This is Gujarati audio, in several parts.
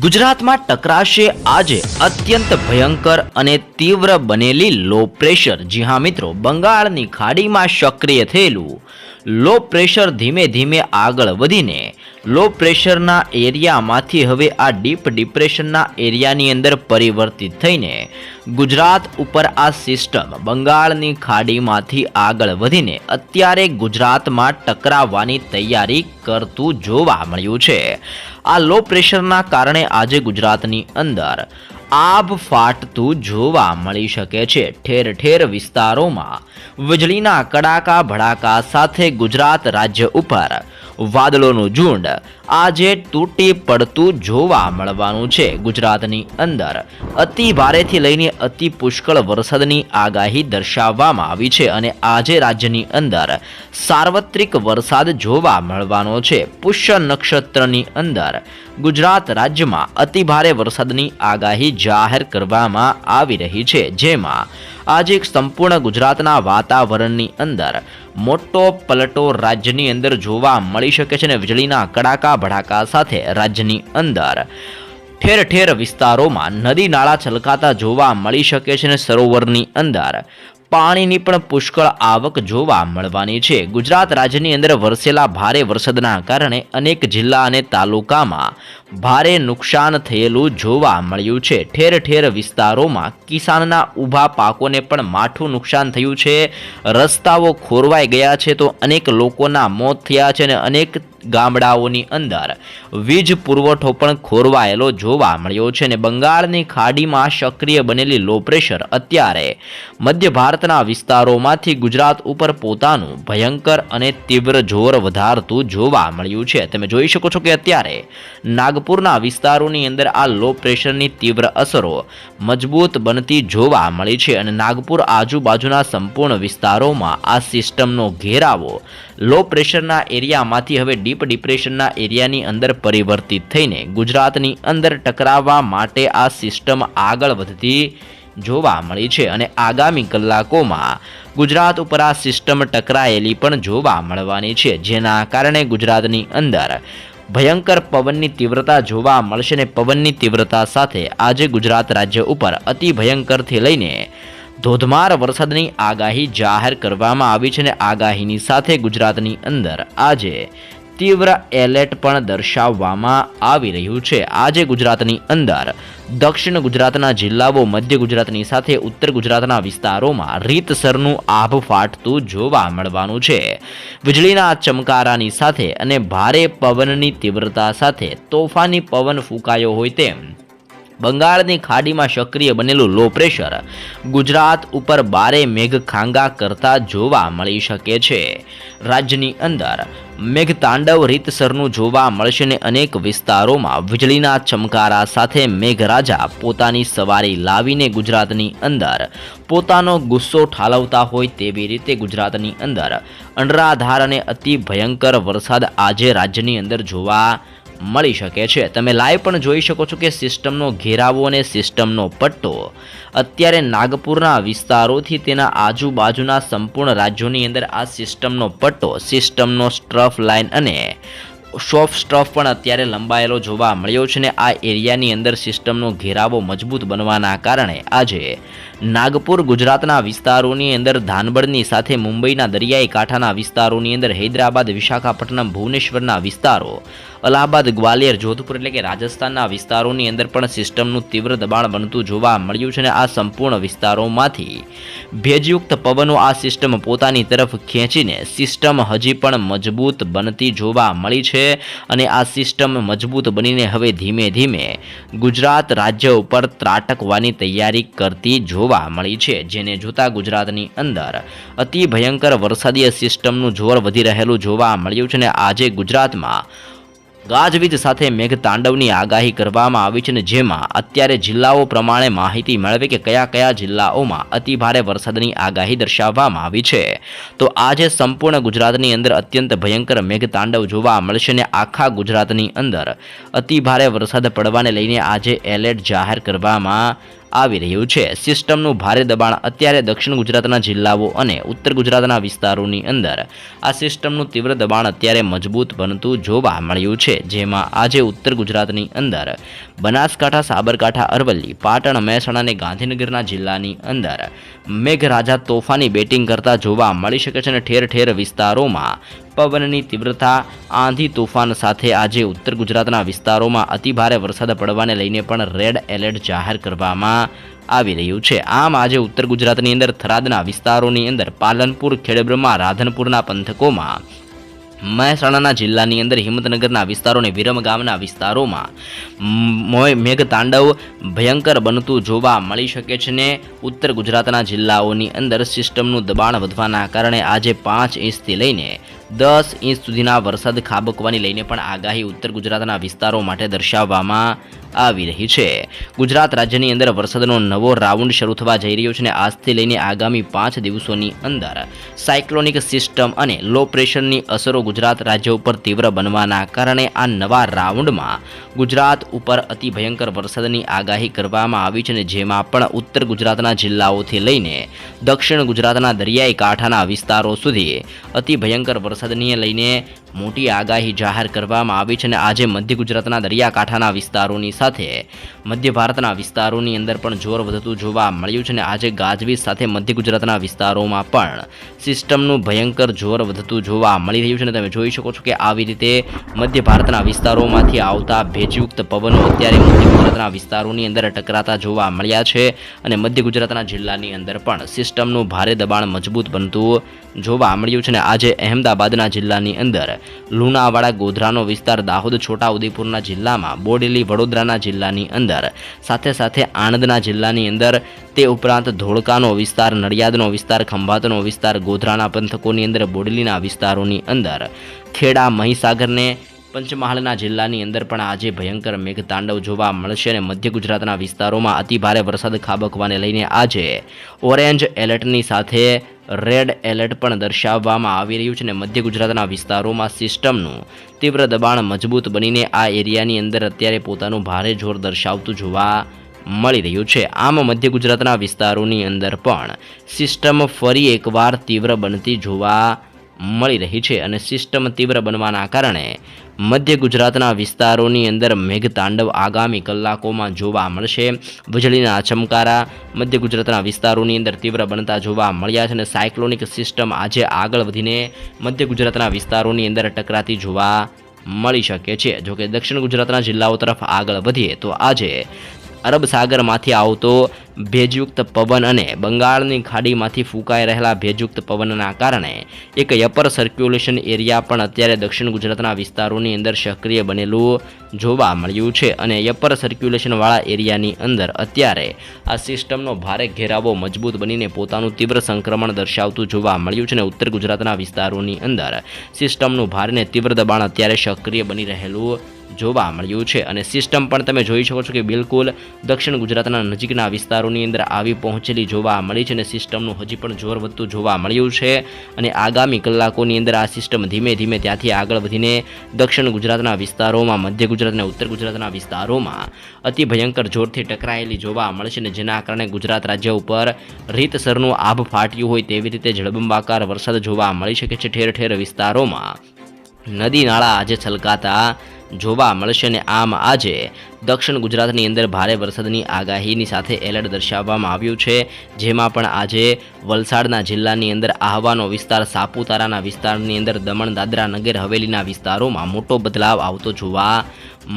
ગુજરાતમાં ટકરાશે આજે અત્યંત ભયંકર અને તીવ્ર બનેલી લો પ્રેશર જી હા મિત્રો, બંગાળની ખાડીમાં સક્રિય થયેલું લો પ્રેશર ધીમે ધીમે આગળ વધીને લો પ્રેશરના એરિયામાંથી હવે આ ડીપ ડિપ્રેશનના એરિયાની અંદર પરિવર્તિત થઈને ગુજરાત ઉપર આ સિસ્ટમ બંગાળની ખાડીમાંથી આગળ વધીને અત્યારે ગુજરાતમાં ટકરાવવાની તૈયારી કરતું જોવા મળ્યું છે. આ લો પ્રેશરના કારણે આજે ગુજરાતની અંદર આબ ફાટતું જોવા મળી શકે છે. ઠેર ઠેર વિસ્તારોમાં વીજળીના કડાકા ભડાકા સાથે ગુજરાત રાજ્ય ઉપર વાદળોનું ઝુંડ. આજે તૂટી પડતું જોવા મળવાનું છે ગુજરાતની અંદર. અતિ ભારેથી લઈને અતિ પુષ્કળ વરસાદની આગાહી દર્શાવવામાં આવી છે અને આજે રાજ્યની અંદર સાર્વત્રિક વરસાદ જોવા મળવાનો છે. પુષ્ય નક્ષત્રની અંદર ગુજરાત રાજ્યમાં અતિ ભારે વરસાદની આગાહી જાહેર કરવામાં આવી રહી છે, જેમાં આજે સંપૂર્ણ ગુજરાતના વાતાવરણની અંદર મોટો પલટો રાજ્યની અંદર જોવા મળી શકે છે અને વીજળીના કડાકા ભડાકા સાથે રાજ્યની અંદર ઠેર ઠેર વિસ્તારોમાં નદી નાળા છલકાતા જોવા મળી શકે છે અને સરોવરની અંદર પાણીની પણ પુષ્કળ આવક જોવા મળવાની છે. ગુજરાત રાજ્યની અંદર વરસેલા ભારે વરસાદના કારણે અનેક જિલ્લા અને તાલુકામાં ભારે નુકસાન થયેલું જોવા મળ્યું છે. ઠેર ઠેર વિસ્તારોમાં કિસાનના ઊભા પાકોને પણ માઠું નુકસાન થયું છે. રસ્તાઓ ખોરવાઈ ગયા છે તો અનેક લોકોના મોત થયા છે અને અનેક ગામડાઓની અંદર વીજ પુરવઠો પણ ખોરવાયેલો જોવા મળ્યો છે અને બંગાળની ખાડીમાં સક્રિય બનેલી લો પ્રેશર અત્યારે મધ્ય ભારતના વિસ્તારોમાંથી ગુજરાત ઉપર પોતાનું ભયંકર અને તીવ્ર જોર વધારતું જોવા મળ્યું છે. તમે જોઈ શકો છો કે અત્યારે નાગપુરના વિસ્તારોની અંદર આ લો પ્રેશરની તીવ્ર અસરો મજબૂત બનતી જોવા મળી છે અને નાગપુર આજુબાજુના સંપૂર્ણ વિસ્તારોમાં આ સિસ્ટમનો ઘેરાવો લો પ્રેશરના એરિયામાંથી હવે ડીપ ડિપ્રેશનના એરિયાની અંદર પરિવર્તિત થઈને ગુજરાતની અંદર ટકરાવવા માટે આ સિસ્ટમ આગળ વધતી જોવા મળી છે અને આગામી કલાકોમાં ગુજરાત ઉપર આ સિસ્ટમ ટકરાયેલી પણ જોવા મળવાની છે, જેના કારણે ગુજરાતની અંદર ભયંકર પવનની તીવ્રતા જોવા મળશે અને પવનની તીવ્રતા સાથે આજે ગુજરાત રાજ્ય ઉપર અતિ ભયંકરથી લઈને ધોધમાર વરસાદની આગાહી જાહેર કરવામાં આવી છે અને આગાહીની સાથે ગુજરાતની અંદર આજે તીવ્ર એલર્ટ પણ દર્શાવવામાં આવી રહ્યું છે. આજે ગુજરાતની અંદર દક્ષિણ ગુજરાતના જિલ્લાઓ, મધ્ય ગુજરાતની સાથે ઉત્તર ગુજરાતના વિસ્તારોમાં રીતસરનું આભ ફાટતું જોવા મળવાનું છે. વીજળીના ચમકારાની સાથે અને ભારે પવનની તીવ્રતા સાથે તોફાની પવન ફૂંકાયો હોય તેમ બંગાળની ખાડીમાં સક્રિય બનેલું લો પ્રેશર ગુજરાત ઉપર બારે મેઘ ખાંગા કરતા જોવા મળી શકે છે. રાજ્યની અંદર મેઘ તાંડવ રીતસરનું જોવા મળશે ને અનેક વિસ્તારોમાં વીજળીના ચમકારા સાથે મેઘરાજા પોતાની સવારી લાવીને ગુજરાતની અંદર પોતાનો ગુસ્સો ઠાલવતા હોય તેવી રીતે ગુજરાતની અંદર અનરાધાર અને અતિ ભયંકર વરસાદ આજે રાજ્યની અંદર જોવા મળી શકે છે. તમે લાઈવ પણ જોઈ શકો છો કે સિસ્ટમનો ઘેરાવો અને સિસ્ટમનો પટ્ટો. અત્યારે નાગપુરના વિસ્તારોથી તેના આજુબાજુના સંપૂર્ણ રાજ્યોની અંદર આ સિસ્ટમનો પટ્ટો સિસ્ટમનો સ્ટ્રફ લાઇન અને શોફ સ્ટફ પણ અત્યારે લંબાયેલો જોવા મળ્યો છે ને આ એરિયાની અંદર સિસ્ટમનો ઘેરાવો મજબૂત બનવાના કારણે આજે નાગપુર ગુજરાતના વિસ્તારોની અંદર ધાનબડની સાથે મુંબઈના દરિયાઈ કાંઠાના વિસ્તારોની અંદર હૈદરાબાદ, વિશાખાપટ્ટનમ, ભુવનેશ્વરના વિસ્તારો અલ્હાબાદ ગ્વાલિયર, જોધપુર એટલે કે રાજસ્થાનના વિસ્તારોની અંદર પણ સિસ્ટમનું તીવ્ર દબાણ બનતું જોવા મળ્યું છે અને આ સંપૂર્ણ વિસ્તારોમાંથી ભેજયુક્ત પવનો આ સિસ્ટમ પોતાની તરફ ખેંચીને સિસ્ટમ હજી પણ મજબૂત બનતી જોવા મળી છે અને આ સિસ્ટમ મજબૂત બનીને હવે ધીમે ધીમે ગુજરાત રાજ્ય ઉપર ત્રાટકવાની તૈયારી કરતી જોવા મળી છે, જેને જોતા ગુજરાતની અંદર અતિ ભયંકર વરસાદીય સિસ્ટમનું જોર વધી રહેલું જોવા મળ્યું છે અને આજે ગુજરાતમાં ગાજવીજ સાથે મેઘતાંડવની આગાહી કરવામાં આવી છે અને જેમાં અત્યારે જિલ્લાઓ પ્રમાણે માહિતી મેળવે કે કયા કયા જિલ્લાઓમાં અતિભારે વરસાદની આગાહી દર્શાવવામાં આવી છે. તો આજે સંપૂર્ણ ગુજરાતની અંદર અત્યંત ભયંકર મેઘતાંડવ જોવા મળશે અને આખા ગુજરાતની અંદર અતિભારે વરસાદ પડવાને લઈને આજે એલર્ટ જાહેર કરવામાં આવી રહ્યું છે. સિસ્ટમનું ભારે દબાણ અત્યારે દક્ષિણ ગુજરાતના જિલ્લાઓ અને ઉત્તર ગુજરાતના વિસ્તારોની અંદર. આ સિસ્ટમનું તીવ્ર દબાણ અત્યારે મજબૂત બનતું જોવા મળ્યું છે, જેમાં આજે ઉત્તર ગુજરાતની અંદર બનાસકાંઠા, સાબરકાંઠા, અરવલ્લી, પાટણ, મહેસાણા અને ગાંધીનગરના જિલ્લાની અંદર મેઘરાજા તોફાની બેટિંગ કરતા જોવા મળી શકે છે અને ઠેર ઠેર વિસ્તારોમાં પવનની તીવ્રતા, આંધી તોફાન સાથે આજે ઉત્તર ગુજરાતના વિસ્તારોમાં અતિભારે વરસાદ પડવાને લઈને પણ રેડ એલર્ટ જાહેર કરવામાં આવી રહ્યું છે. આમ આજે ઉત્તર ગુજરાતની અંદર થરાદના વિસ્તારોની અંદર પાલનપુર, ખેડબ્રહ્મા, રાધનપુરના પંથકોમાં, મહેસાણાના જિલ્લાની અંદર હિંમતનગરના વિસ્તારો અને વિરમ ગામના વિસ્તારોમાં મેઘતાંડવ ભયંકર બનતું જોવા મળી શકે છે ને ઉત્તર ગુજરાતના જિલ્લાઓની અંદર સિસ્ટમનું દબાણ વધવાના કારણે આજે પાંચ ઇંચથી લઈને દસ ઇંચ સુધીના વરસાદ ખાબકવાની લઈને પણ આગાહી ઉત્તર ગુજરાતના વિસ્તારો માટે દર્શાવવામાં આવી રહી છે. ગુજરાત રાજ્યની અંદર વરસાદનો નવો રાઉન્ડ શરૂ થવા જઈ રહ્યો છે અને આજથી લઈને આગામી પાંચ દિવસોની અંદર સાયક્લોનિક સિસ્ટમ અને લો પ્રેશરની અસરો ગુજરાત રાજ્ય ઉપર તીવ્ર બનવાના કારણે આ નવા રાઉન્ડમાં ગુજરાત ઉપર અતિ ભયંકર વરસાદની આગાહી કરવામાં આવી છે અને જેમાં પણ ઉત્તર ગુજરાતના જિલ્લાઓથી લઈને દક્ષિણ ગુજરાતના દરિયાઈ કાંઠાના વિસ્તારો સુધી અતિ ભયંકર વરસાદને લઈને મોટી આગાહી જાહેર કરવામાં આવી છે અને આજે મધ્ય ગુજરાતના દરિયાકાંઠાના વિસ્તારોની સાથે મધ્ય ભારતના વિસ્તારોની અંદર પણ જોર વધતું જોવા મળ્યું છે અને આજે ગાજવીજ સાથે મધ્ય ગુજરાતના વિસ્તારોમાં પણ સિસ્ટમનું ભયંકર જોર વધતું જોવા મળી રહ્યું છે અને તમે જોઈ શકો છો કે આવી રીતે મધ્ય ભારતના વિસ્તારોમાંથી આવતા ભેજયુક્ત પવનો અત્યારે મધ્ય ગુજરાતના વિસ્તારોની અંદર ટકરાતા જોવા મળ્યા છે અને મધ્ય ગુજરાતના જિલ્લાની અંદર પણ સિસ્ટમનું ભારે દબાણ મજબૂત બનતું જોવા મળ્યું છે અને આજે અહેમદાબાદના જિલ્લાની અંદર લુણાવાડા ગોધરાનો વિસ્તાર દાહોદ છોટા ઉદેપુરના જિલ્લામાં, બોડેલી વડોદરાના જિલ્લાની અંદર. સાથે સાથે આણંદના જિલ્લાની અંદર તે ઉપરાંત ધોળકાનો વિસ્તાર, નડિયાદનો વિસ્તાર, ખંભાતનો વિસ્તાર, ગોધરાના પંથકોની અંદર, બોડેલીના વિસ્તારોની અંદર. ખેડા, મહીસાગરને પંચમહાલના જિલ્લાની અંદર પણ આજે ભયંકર મેઘતાંડવ જોવા મળશે અને મધ્ય ગુજરાતના વિસ્તારોમાં અતિભારે વરસાદ ખાબકવાને લઈને આજે ઓરેન્જ એલર્ટની સાથે રેડ એલર્ટ પણ દર્શાવવામાં આવી રહ્યું છે અને મધ્ય ગુજરાતના વિસ્તારોમાં સિસ્ટમનું તીવ્ર દબાણ મજબૂત બનીને આ એરિયાની અંદર અત્યારે પોતાનું ભારે જોર દર્શાવતું જોવા મળી રહ્યું છે. આમ મધ્ય ગુજરાતના વિસ્તારોની અંદર પણ સિસ્ટમ ફરી એકવાર તીવ્ર બનતી જોવા મળી રહી છે અને સિસ્ટમ તીવ્ર બનવાના કારણે મધ્ય ગુજરાતના વિસ્તારોની અંદર મેઘતાંડવ આગામી કલાકોમાં જોવા મળશે. વીજળીના ચમકારા મધ્ય ગુજરાતના વિસ્તારોની અંદર તીવ્ર બનતા જોવા મળ્યા છે અને સાયક્લોનિક સિસ્ટમ આજે આગળ વધીને મધ્ય ગુજરાતના વિસ્તારોની અંદર ટકરાતી જોવા મળી શકે છે. જોકે દક્ષિણ ગુજરાતના જિલ્લાઓ તરફ આગળ વધીએ તો આજે અરબ સાગરમાંથી આવતો ભેજયુક્ત પવન અને બંગાળની ખાડીમાંથી ફૂંકાઈ રહેલા ભેજયુક્ત પવનના કારણે એક અપર સર્ક્યુલેશન એરિયા પણ અત્યારે દક્ષિણ ગુજરાતના વિસ્તારોની અંદર સક્રિય બનેલું જોવા મળ્યું છે અને અપર સર્ક્યુલેશનવાળા એરિયાની અંદર અત્યારે આ સિસ્ટમનો ભારે ઘેરાવો મજબૂત બનીને પોતાનું તીવ્ર સંક્રમણ દર્શાવતું જોવા મળ્યું છે અને ઉત્તર ગુજરાતના વિસ્તારોની અંદર સિસ્ટમનું ભારે તીવ્ર દબાણ અત્યારે સક્રિય બની રહેલું જોવા મળ્યું છે અને સિસ્ટમ પણ તમે જોઈ શકો છો કે બિલકુલ દક્ષિણ ગુજરાતના નજીકના વિસ્તારોની અંદર આવી પહોંચેલી જોવા મળી છે અને સિસ્ટમનું હજી પણ જોર વધતું જોવા મળ્યું છે. અને આગામી કલાકોની અંદર આ સિસ્ટમ ધીમે ધીમે ત્યાંથી આગળ વધીને દક્ષિણ ગુજરાતના વિસ્તારોમાં, મધ્ય ગુજરાત અને ઉત્તર ગુજરાતના વિસ્તારોમાં અતિ ભયંકર જોરથી ટકરાયેલી જોવા મળશે અને જેના કારણે ગુજરાત રાજ્ય ઉપર રીતસરનું આભ ફાટ્યું હોય તેવી રીતે જળબંબાકાર વરસાદ જોવા મળી શકે છે ઠેર ઠેર વિસ્તારોમાં. નદી નાળા આજે છલકાતા જોવા મળશે અને આમ આજે દક્ષિણ ગુજરાતની અંદર ભારે વરસાદની આગાહીની સાથે એલર્ટ દર્શાવવામાં આવ્યું છે, જેમાં પણ આજે વલસાડના જિલ્લાની અંદર આહવાનો વિસ્તાર, સાપુતારાના વિસ્તારની અંદર દમણ, દાદરા નગર, હવેલીના વિસ્તારોમાં મોટો બદલાવ આવતો જોવા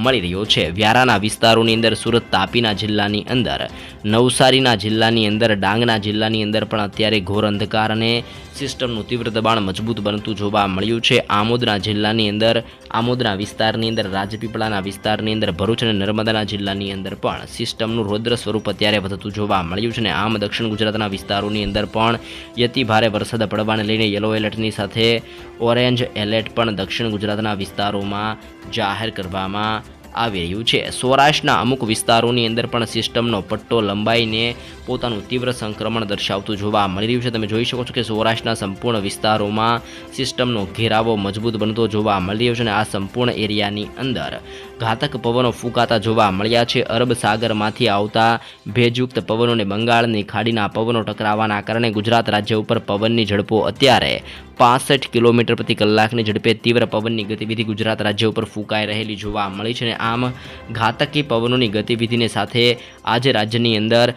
મળી રહ્યો છે. વ્યારાના વિસ્તારોની અંદર સુરત, તાપીના જિલ્લાની અંદર, નવસારીના જિલ્લાની અંદર, ડાંગના જિલ્લાની અંદર પણ અત્યારે ઘોર અંધકાર અને સિસ્ટમનું તીવ્ર દબાણ મજબૂત બનતું જોવા મળ્યું છે. આમોદના જિલ્લાની અંદર, આમોદના વિસ્તારની અંદર, રાજપીપળાના વિસ્તારની અંદર ભરૂચ અને નર્મદાના જિલ્લાની અંદર પણ સિસ્ટમનું રૌદ્ર સ્વરૂપ અત્યારે વધતું જોવા મળ્યું છે અને આમ દક્ષિણ ગુજરાતના વિસ્તારોની અંદર પણ યતિ ભારે વરસાદ પડવાને લઈને યલો એલર્ટની સાથે ઓરેન્જ એલર્ટ પણ દક્ષિણ ગુજરાતના વિસ્તારોમાં જાહેર કરવામાં આવી રહ્યું છે. સૌરાષ્ટ્રના અમુક વિસ્તારોની અંદર પણ સિસ્ટમનો પટ્ટો લંબાઈને પોતાનું તીવ્ર સંક્રમણ દર્શાવતું જોવા મળી રહ્યું છે. તમે જોઈ શકો છો કે સૌરાષ્ટ્રના સંપૂર્ણ વિસ્તારોમાં સિસ્ટમનો ઘેરાવો મજબૂત બનતો જોવા મળી રહ્યો છે અને આ સંપૂર્ણ એરિયાની અંદર ઘાતક પવનો ફૂંકાતા જોવા મળ્યા છે. અરબ સાગરમાંથી આવતા ભેજયુક્ત પવનોને બંગાળની ખાડીના પવનો ટકરાવાના કારણે ગુજરાત રાજ્ય ઉપર પવનની ઝડપો અત્યારે પાસઠ કિલોમીટર પ્રતિ કલાકની ઝડપે તીવ્ર પવનની ગતિવિધિ ગુજરાત રાજ્ય ઉપર ફૂંકાઈ રહેલી જોવા મળી છે અને આમ ઘાતકી પવનોની ગતિવિધિને સાથે આજે રાજ્યની અંદર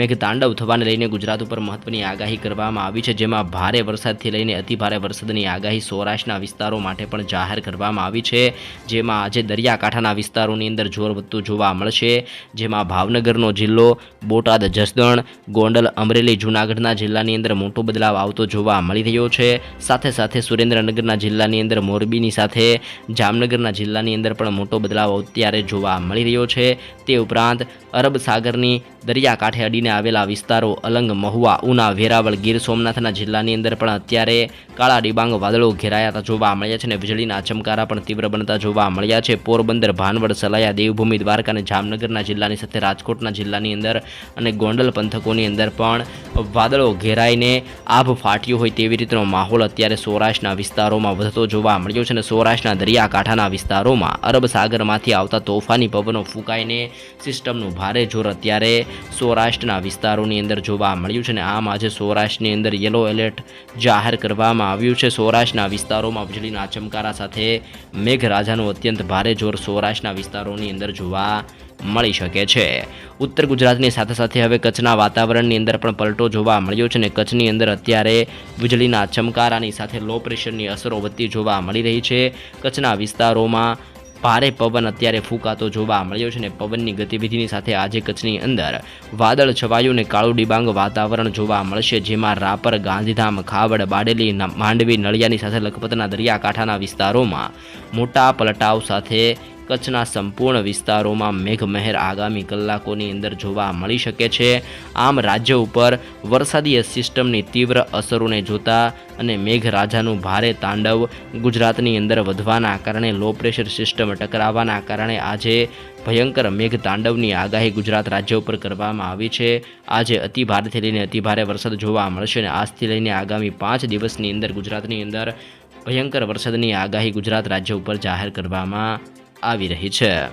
મેઘતાંડવ થવાને લઈને ગુજરાત ઉપર મહત્વની આગાહી કરવામાં આવી છે. જેમાં ભારે વરસાદથી લઈને અતિભારે વરસાદની આગાહી સૌરાષ્ટ્રના વિસ્તારો માટે પણ જાહેર કરવામાં આવી છે. જેમાં આજે દરિયાકાંઠાના વિસ્તારોની અંદર જોર વધતું જોવા મળશે. જેમાં ભાવનગરનો જિલ્લો, બોટાદ, જસદણ, ગોંડલ, અમરેલી, જૂનાગઢના જિલ્લાની અંદર મોટો બદલાવ આવતો જોવા મળી રહ્યો છે. સાથે સાથે સુરેન્દ્રનગરના જિલ્લાની અંદર મોરબીની સાથે જામનગરના જિલ્લાની અંદર પણ મોટો બદલાવ અત્યારે જોવા મળી રહ્યો છે. તે ઉપરાંત અરબ સાગરની દરિયાકાંઠે અડીને આવેલા વિસ્તારો અલંગ, મહુવા, ઉના, વેરાવળ, ગીર સોમનાથના જિલ્લાની અંદર પણ અત્યારે કાળા ડિબાંગ વાદળો ઘેરાયા જોવા મળ્યા છે અને વીજળીના ચમકારા પણ તીવ્ર બનતા જોવા મળ્યા છે. પોરબંદર ભાનવડ, સલાયા, દેવભૂમિ, દ્વારકા અને જામનગરના જિલ્લાની સાથે રાજકોટના જિલ્લાની અંદર અને ગોંડલ પંથકોની અંદર પણ વાદળો ઘેરાઈને આભ ફાટ્યું હોય તેવી રીતનો માહોલ અત્યારે સૌરાષ્ટ્રના વિસ્તારોમાં વધતો જોવા મળ્યો છે અને સૌરાષ્ટ્રના દરિયાકાંઠાના વિસ્તારોમાં અરબ સાગરમાંથી આવતા તોફાની પવનો ફૂંકાઈને સિસ્ટમનું ભારે જોર અત્યારે સૌરાષ્ટ્રના વિસ્તારોની અંદર જોવા મળ્યું છે અને આમ આજે સૌરાષ્ટ્રની અંદર યલો એલર્ટ જાહેર કરવામાં આવ્યું છે. સૌરાષ્ટ્રના વિસ્તારોમાં વીજળીના ચમકારા સાથે મેઘરાજાનું અત્યંત ભારે જોર સૌરાષ્ટ્રના વિસ્તારોની અંદર જોવા મળી શકે છે. ઉત્તર ગુજરાતની સાથે સાથે હવે કચ્છના વાતાવરણની અંદર પણ પલટો જોવા મળ્યો છે અને કચ્છની અંદર અત્યારે વીજળીના ચમકારાની સાથે લો પ્રેશરની અસરો વધતી જોવા મળી રહી છે. કચ્છના વિસ્તારોમાં ભારે પવન અત્યારે ફૂંકાતો જોવા મળ્યો છે અને પવનની ગતિવિધિની સાથે આજે કચ્છની અંદર વાદળ છવાયું અને કાળું ડિબાંગ વાતાવરણ જોવા મળશે, જેમાં રાપર, ગાંધીધામ, ખાવડ, બાડેલી માંડવી, નળિયાની સાથે લખપતના દરિયાકાંઠાના વિસ્તારોમાં મોટા પલટાવ સાથે કચ્છના સંપૂર્ણ વિસ્તારોમાં મેઘમહેર આગામી કલાકોની અંદર જોવા મળી શકે છે. આમ રાજ્ય ઉપર વરસાદી સિસ્ટમની તીવ્ર અસરોને જોતા અને મેઘરાજાનું ભારે તાંડવ ગુજરાતની અંદર વધવાના કારણે લો પ્રેશર સિસ્ટમ ટકરાવવાના કારણે આજે ભયંકર મેઘ તાંડવની આગાહી ગુજરાત રાજ્ય ઉપર કરવામાં આવી છે. આજે અતિ ભારેથી લઈને અતિ ભારે વરસાદ જોવા મળશે અને આજથી લઈને આગામી પાંચ દિવસની અંદર ગુજરાતની અંદર ભયંકર વરસાદની આગાહી ગુજરાત રાજ્ય ઉપર જાહેર કરવામાં આવી રહી છે.